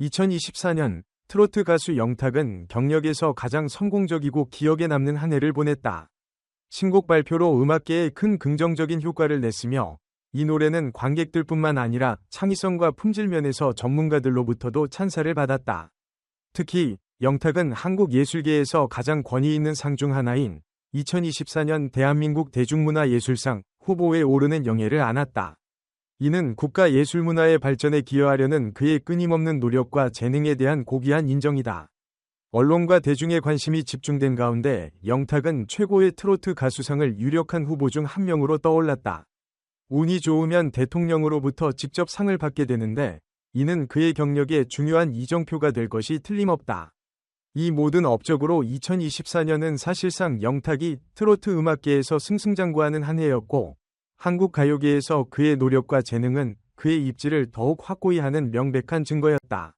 2024년 트로트 가수 영탁은 경력에서 가장 성공적이고 기억에 남는 한 해를 보냈다. 신곡 발표로 음악계에 큰 긍정적인 효과를 냈으며 이 노래는 관객들뿐만 아니라 창의성과 품질 면에서 전문가들로부터도 찬사를 받았다. 특히 영탁은 한국 예술계에서 가장 권위 있는 상 중 하나인 2024년 대한민국 대중문화예술상 후보에 오르는 영예를 안았다. 이는 국가 예술문화의 발전에 기여하려는 그의 끊임없는 노력과 재능에 대한 고귀한 인정이다. 언론과 대중의 관심이 집중된 가운데 영탁은 최고의 트로트 가수상을 유력한 후보 중 한 명으로 떠올랐다. 운이 좋으면 대통령으로부터 직접 상을 받게 되는데 이는 그의 경력에 중요한 이정표가 될 것이 틀림없다. 이 모든 업적으로 2024년은 사실상 영탁이 트로트 음악계에서 승승장구하는 한 해였고 한국 가요계에서 그의 노력과 재능은 그의 입지를 더욱 확고히 하는 명백한 증거였다.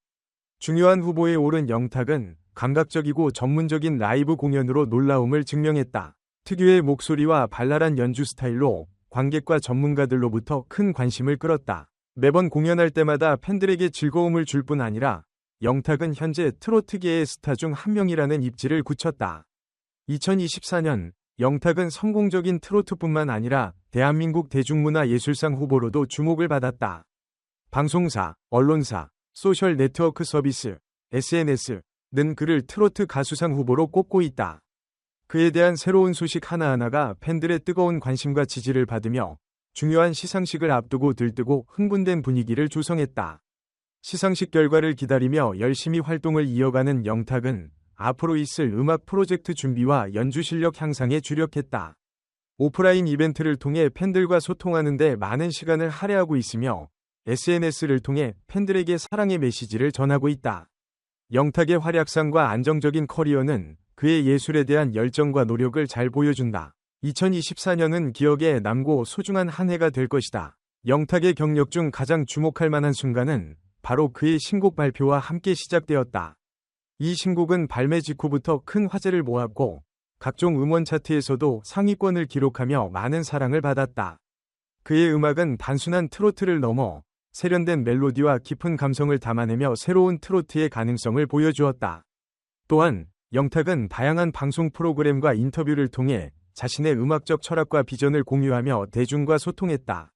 중요한 후보에 오른 영탁은 감각적이고 전문적인 라이브 공연으로 놀라움을 증명했다. 특유의 목소리와 발랄한 연주 스타일로 관객과 전문가들로부터 큰 관심을 끌었다. 매번 공연할 때마다 팬들에게 즐거움을 줄 뿐 아니라 영탁은 현재 트로트계의 스타 중 한 명이라는 입지를 굳혔다. 2024년 영탁은 성공적인 트로트뿐만 아니라 대한민국 대중문화 예술상 후보로도 주목을 받았다. 방송사, 언론사, 소셜 네트워크 서비스, SNS는 그를 트로트 가수상 후보로 꼽고 있다. 그에 대한 새로운 소식 하나하나가 팬들의 뜨거운 관심과 지지를 받으며 중요한 시상식을 앞두고 들뜨고 흥분된 분위기를 조성했다. 시상식 결과를 기다리며 열심히 활동을 이어가는 영탁은 앞으로 있을 음악 프로젝트 준비와 연주 실력 향상에 주력했다. 오프라인 이벤트를 통해 팬들과 소통하는 데 많은 시간을 할애하고 있으며 SNS를 통해 팬들에게 사랑의 메시지를 전하고 있다. 영탁의 활약상과 안정적인 커리어는 그의 예술에 대한 열정과 노력을 잘 보여준다. 2024년은 기억에 남고 소중한 한 해가 될 것이다. 영탁의 경력 중 가장 주목할 만한 순간은 바로 그의 신곡 발표와 함께 시작되었다. 이 신곡은 발매 직후부터 큰 화제를 모았고 각종 음원 차트에서도 상위권을 기록하며 많은 사랑을 받았다. 그의 음악은 단순한 트로트를 넘어 세련된 멜로디와 깊은 감성을 담아내며 새로운 트로트의 가능성을 보여주었다. 또한 영탁은 다양한 방송 프로그램과 인터뷰를 통해 자신의 음악적 철학과 비전을 공유하며 대중과 소통했다.